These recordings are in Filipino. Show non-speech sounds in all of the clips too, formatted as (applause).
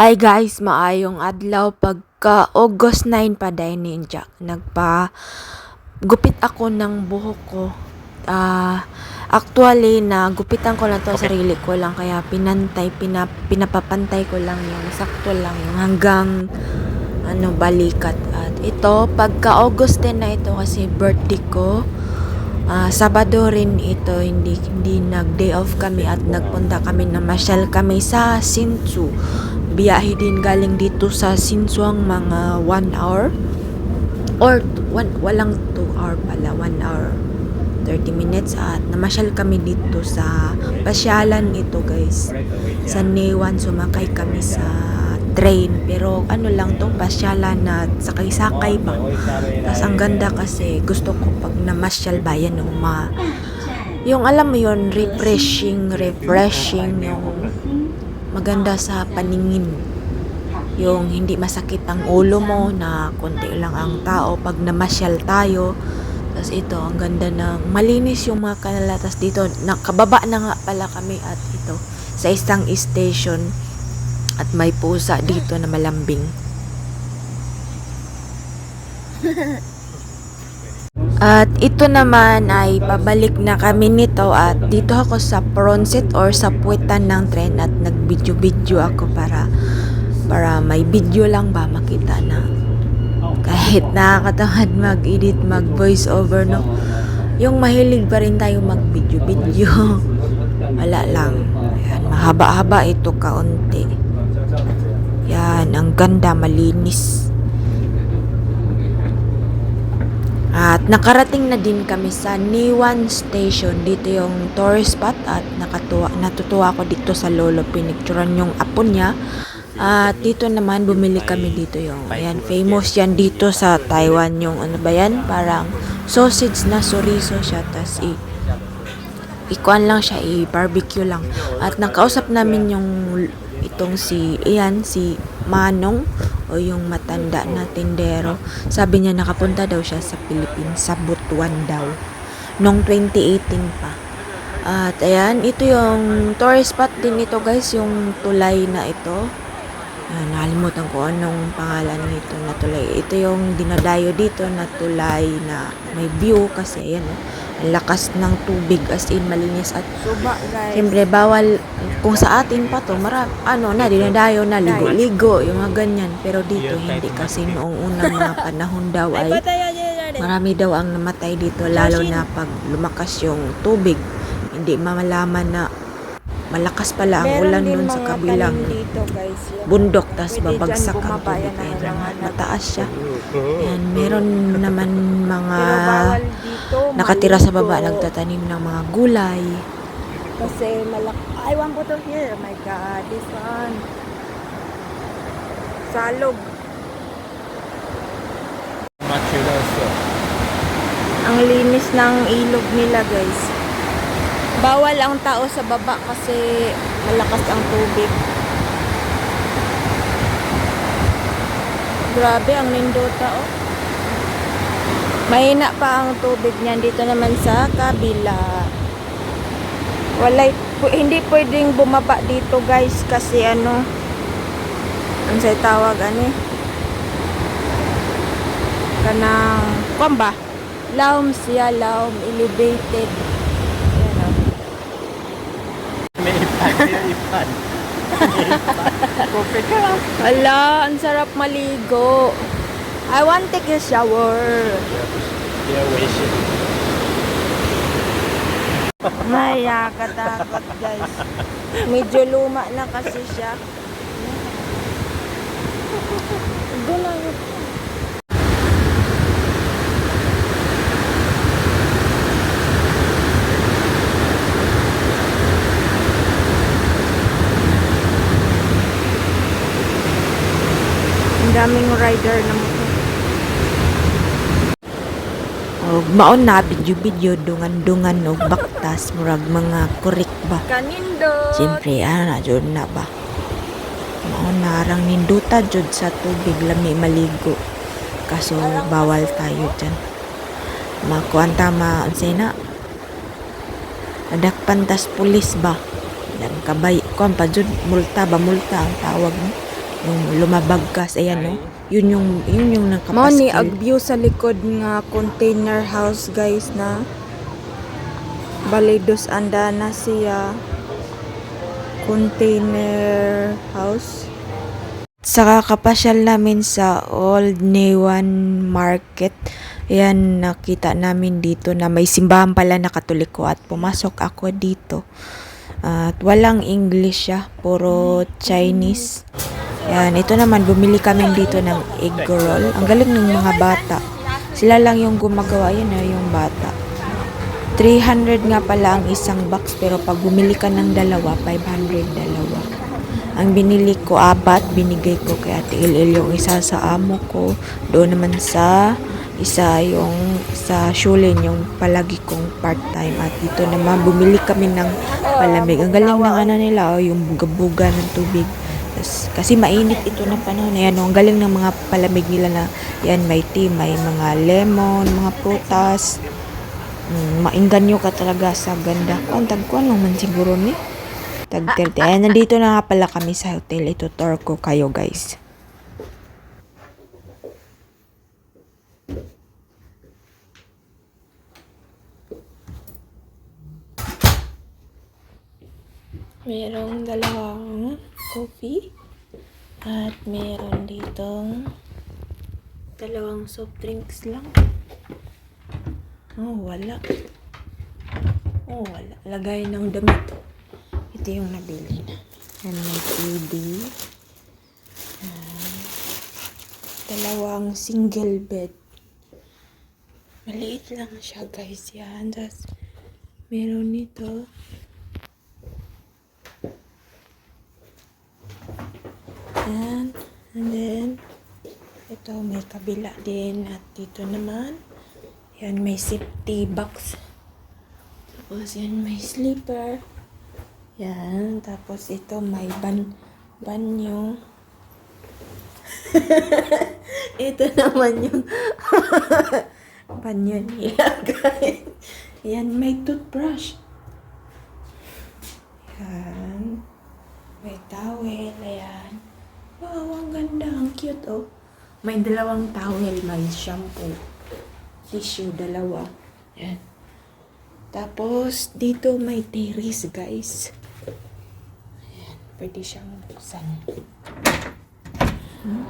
Hi guys, maayong adlaw pagka August 9 pa dahil ninja. Nagpa gupit ako ng buhok ko. Ah, actually na gupitan ko lang to Okay. sarili ko lang kaya pinantay pina, pinapapantay ko lang yung sakto lang yung hanggang ano balikat at ito pagka August 10 na ito kasi birthday ko Ah, Sabado rin ito, hindi, hindi nag-day off kami at nagpunta kami na masyal kami sa Sinsu. Biyahe din galing dito sa Sinsu ang mga 1 hour. Or one, walang 2 hour pala, 1 hour 30 minutes at namasyal kami dito sa pasyalan ito guys. Sa Newan sumakay kami sa train pero ano lang to pasyalan na sakay-sakay ba. Tapos ang ganda kasi gusto ko pag namasyal ba yan yung ma yung alam mo yun refreshing refreshing yung maganda sa paningin yung hindi masakit ang ulo mo na konti lang ang tao pag namasyal tayo. Tapos ito ang ganda ng malinis yung mga kanala tapos dito. Nakababa na nga pala kami at ito sa isang station at may pusa dito na malambing (laughs) At ito naman ay pabalik na kami nito at dito ako sa Pronset or sa puwetan ng tren at nag-video-video ako para para may video lang ba makita na kahit nakakatamad mag-edit, mag-voice over no? Yung mahilig pa rin tayo mag-video-video. (laughs) Wala lang. Ayan, mahaba-haba ito kaunti. Yan, ang ganda, malinis At nakarating na din kami sa Niwan Station. Dito yung tourist spot at nakatuwa, natutuwa ako dito sa lolo. Pinicturan yung apo niya. At dito naman bumili kami dito yung, ayan, famous yan dito sa Taiwan yung ano ba yan? Parang sausage na chorizo siya. tas i ikuan lang siya, i-barbecue lang. At nakausap namin yung itong si, iyan, si Manong o yung matanda na tindero. Sabi niya nakapunta daw siya sa Philippines, sa Butuan daw. Noong 2018 pa. At ayan, ito yung tourist spot din ito guys, yung tulay na ito. Ah, nakalimutan ko anong pangalan nito na tulay. Ito yung dinadayo dito na tulay na may view kasi ayan, oh, ang lakas ng tubig as in malinis at Suba, guys. Siyempre, bawal, kung sa atin pa to, mara, ano na, dinadayo na, ligo-ligo, yung mga ganyan. Pero dito, hindi kasi noong unang mga panahon daw Ay, marami daw ang namatay dito, lalo na pag lumakas yung tubig. Hindi mamalaman na malakas pala ang Meron ulan nun sa kabilang dito, guys. Bundok, tas Pwede babagsak ang tubig. Ayan, mataas siya. Yan, meron naman mga dito. nakatira sa baba, nagtatanim ng mga gulay. Kasi malak... I want ko to here. Oh my God, this one. Salog. Ang linis ng ilog nila, guys. Bawal ang tao sa baba kasi malakas ang tubig. Grabe, ang nindota, oh. Mahina pa ang tubig niyan dito naman sa kabila. Walay, hindi pwedeng bumaba dito, guys, kasi ano, ang say tawag, ano eh. Kanang, kwan ba? Laom siya, laom, elevated. Ayan, oh. May ipan, may ipan. Kope ka lang. Ala, ang sarap maligo. I want to take a shower. Yeah, wishing. Maya, katakot guys. Medyo luma na kasi siya. Gulang. Ang daming rider na motor. Og maon na video-video dungan-dungan og baktas murag mga kurik ba. Kanindo! Siyempre ana jud na ba. Maon na arang ninduta jud sa tubig lami maligo. Kaso bawal tayo dyan. Makuan tama unsay na. Adak pantas pulis ba. Dan kabay kuan pa jud multa ba multa ang tawag mo. Yung lumabagkas ayan no yun yung yun yung Mao ni nakapaskil ag view sa likod nga container house guys na Balidos anda na siya container house. Saka kapasyal namin sa Old Newan Market. Ayan, nakita namin dito na may simbahan pala na katoliko at pumasok ako dito. At walang English siya, puro Chinese. Ayan, ito naman, bumili kami dito ng egg roll. Ang galing ng mga bata. Sila lang yung gumagawa, yun na yung bata. 300 nga pala ang isang box pero pag bumili ka ng dalawa, 500 dalawa. Ang binili ko apat, binigay ko kay Ate Ilil yung isa sa amo ko. Doon naman sa isa yung sa Shulin yung palagi kong part-time at dito naman bumili kami ng palamig. Ang galing ng ano nila, oh, yung buga-buga ng tubig. Tas, kasi mainit ito na panahon. Ayan, oh, ang galing ng mga palamig nila na yan, may tea, may mga lemon, mga prutas. Mm, maingganyo ka talaga sa ganda. Ang tagkuan lang man siguro ni. Tag 30. Ayan, nandito na nga pala kami sa hotel. Ito tour ko kayo guys. Merong dalawang coffee at meron ditong dalawang soft drinks lang. Oh, wala. Oh, wala. Lagay ng damit. Ito yung nabili na. Yan may TV. Ah, dalawang single bed. Maliit lang siya guys. Yan. Tapos, meron nito. Yan. And then, ito may kabila din. At dito naman, yan, may safety box. Tapos yan, may slipper. Yan, tapos ito may ban banyo. (laughs) ito naman yung (laughs) banyo nila, (laughs) guys. Yan, may toothbrush. Yan. May towel, ayan. Wow, ang ganda, ang cute, oh. May dalawang towel, may shampoo tissue, dalawa. Yan. Tapos, dito may terrace, guys. Ayan, pwede siyang buksan. Hmm?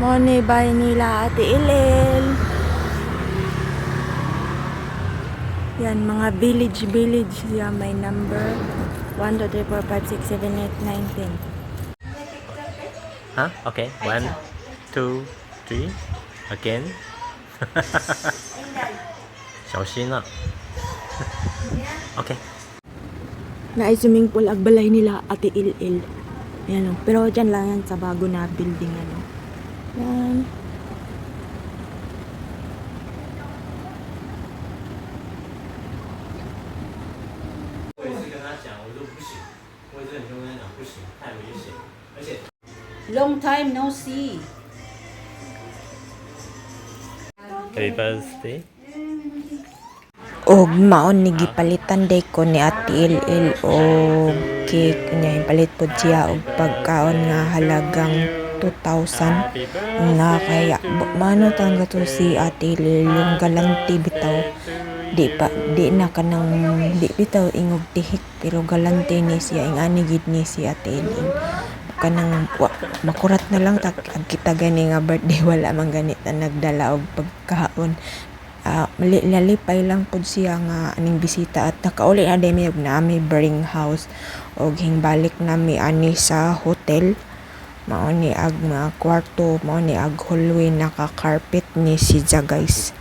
Money by nila Ate Ilel. Yan, mga village-village siya. May number 1, 2, 3, 4, 5, 6, 7, 8, 9, 10. Huh? Okay. One, two, three. Again. (laughs) 小心啊。okay. (laughs) Na ay swimming pool agbalay nila Ate Ilil. Yan o. Pero dyan lang yan sa bago na building ano. Yan. Long time no see. Happy birthday. Og maon ni gipalitan day ko ni Ate Il og cake niya palit pod siya og pagkaon nga halagang 2,000 Happy birthday. nga kaya mano tangga to si Ate Il yung galanti bitaw di pa di na kanang di bitaw ingog tihik pero galanti ni siya ing ani gid ni si Ate Il kanang wa, makurat na lang tak kita gani nga birthday (laughs) wala man ganit na nagdala og pagkaon. Mali lalipay lang pod siya nga aning bisita at nakauli na demi og naami bring house og hingbalik nami ani sa hotel. Mao ni ag mga kwarto mao ni ag hallway naka carpet ni si Ja guys.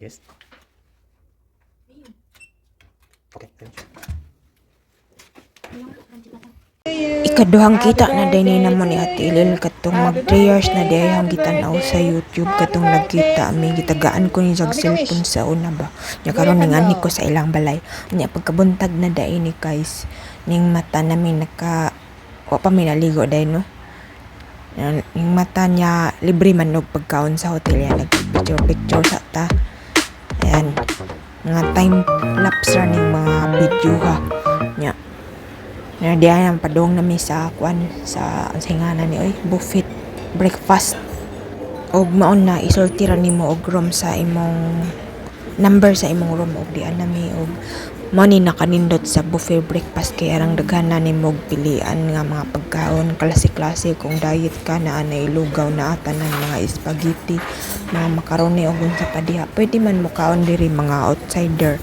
Yes. Ikaduhang kita na din ni namo ni Ate Ilil katong mag 3 years na di ayang gitanaw sa YouTube katong nagkita mi gitagaan ko ni jag cellphone sa una ba? Nya karon ningani ko sa ilang balay. Nya pagkabuntag na dai ni guys ning mata namin naka wa pa mi naligo dai no? Yung mata niya libre man og pagkaon sa hotel yan nagpicture picture sa ta. Ayan mga time lapse ra ning mga video ha. Nya. Na diyan ang padong nami sa kwan sa singanan ni oy buffet breakfast. Og maon na isulti nimo og room sa imong number sa imong room og diyan nami og mo ni nakanindot sa buffet breakfast kay arang daghan na nimo og pilian nga mga pagkaon klase-klase kung diet ka na anay lugaw na ata ng mga spaghetti mga macaroni og sa padiha pwede man mo kaon diri mga outsider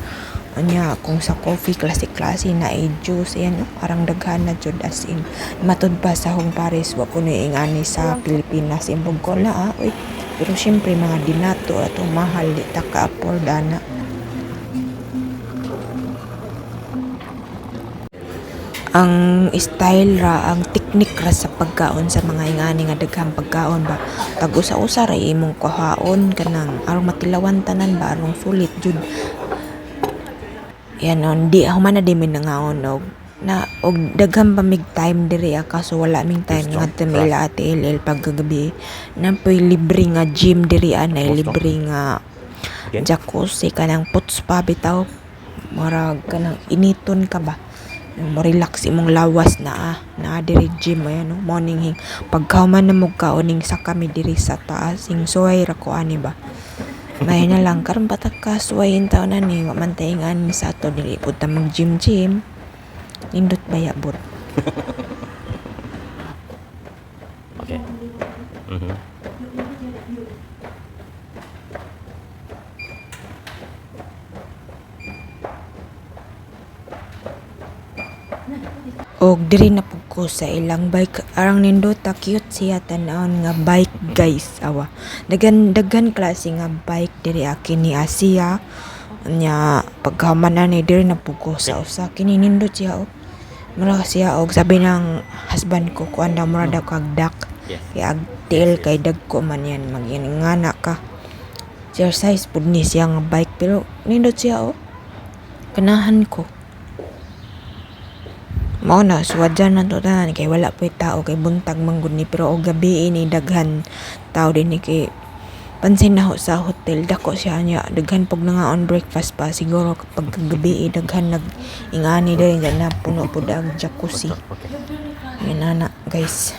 Anya, kung sa coffee, klase-klase na ay juice, yan, oh, daghan na jud as in. Matud pa sa Hong Paris, wa ko ingani sa Pilipinas, imbog ko na, ah, uy. Pero syempre, mga dinato, ato mahal, di ta ka-afford, ana. Ang style ra ang technique ra sa pagkaon sa mga ingani nga daghang pagkaon ba? Tag usa-usa ra imong kuhaon kanang aron matilawan tanan ba? Aron sulit jud. Yan on di ako man na di mi nangaon og na og daghang pa mig time diri ah, kaso wala ming time nga tamila ate LL pagkagabi. Na po'y libre nga gym diri anay libre nga jacuzzi kanang puts pa bitaw. Marag kanang initon ka ba mo relax imong lawas na ah. Na diri gym ayan no? Morning hing. Pagkauman na mo kauning sa kami diri sa taas sing suway ra ko ani ba? May na lang karon batak ka suwayin taw na ni wa man sa ato dili pud ta mag gym gym. Nindot baya bot OK。嗯哼。Og diri na ko sa ilang bike. Arang nindot ta cute siya tan-awon nga bike guys. Awa. Dagan dagan klase nga bike diri akin ni Asia. Nya pagkaman na ni diri na ko sa usa. Kini nindot siya og mura siya og sabi ng husband ko kuan daw mura daw kag duck. Kay ag tail kay dagko man yan magingana ka. Exercise pud ni siya nga bike pero nindot siya oh. Kanahan ko mao na suwadyan na to tanan kay wala po'y tao kay buntag manggod ni. Pero og gabi ini daghan tao din ni kay pansin na ho sa hotel dako siya niya daghan pog na nga on breakfast pa siguro kapag gabi daghan nag ingani diri na puno pud ang jacuzzi yun na guys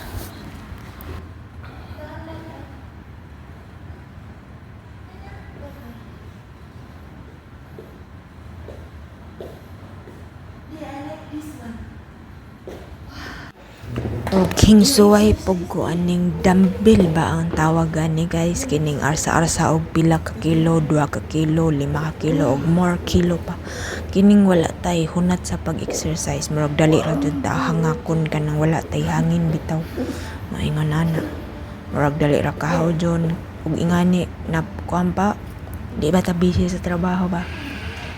O king suway pog ko aning dumbbell ba ang tawag ani guys kining arsa-arsa og pila ka kilo, duha ka kilo, lima ka kilo og more kilo pa. Kining wala tay hunat sa pag-exercise murag dali ra jud ta hangakon ka nang wala tay hangin bitaw. Maingon ana. Murag dali ra kahawjon ug ingani na kuan pa di ba ta busy sa trabaho ba?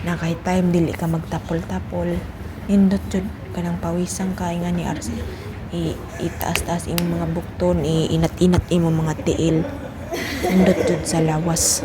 Na kahit time dili ka magtapol-tapol. Nindot jud kanang pawisang ka ingani arsa i itaas-taas imong mga bukton, i inat-inat imong mga tiil. Nindot jud sa lawas.